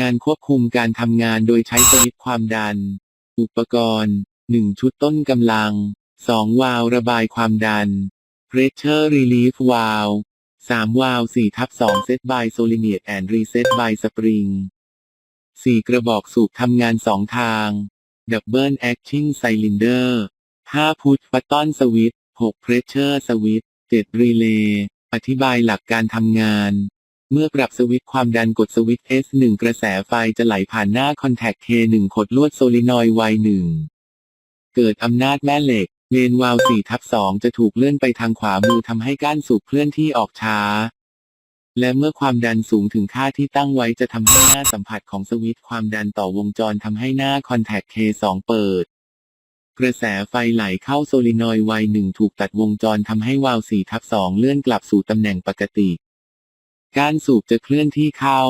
งานควบคุมการทำงานโดยใช้สวิตความดัน อุปกรณ์ 1 ชุดต้นกำลัง 2 วาล์วระบายความดัน Pressure Relief Valve 3 วาล์ว4ทับ2 Set by Solenoid and Reset by Spring 4 กระบอกสูบทำงาน 2 ทาง Double Acting Cylinder 5 Push Button Switch 6 Pressure Switch 7 Relay อธิบายหลักการทำงาน เมื่อปรับสวิตช์ความดันกดสวิตช์ S1 กระแสไฟจะไหลผ่านหน้าคอนแทค K1 ขดลวดโซลินอยด์ Y1 เกิดอำนาจแม่เหล็กเลนวาล์ว4ทับ2จะถูกเลื่อนไปทางขวามือทำให้ก้านสูบเคลื่อนที่ออกช้า และเมื่อความดันสูงถึงค่าที่ตั้งไว้จะทำให้หน้าสัมผัสของสวิตช์ความดันต่อวงจรทำให้หน้าคอนแทค K2 เปิด กระแสไฟไหลเข้าโซลินอยด์ Y1 ถูกตัดวงจรทำให้วาล์ว4ทับ2เลื่อนกลับสู่ตำแหน่งปกติ การสูบจะเคลื่อนที่เข้า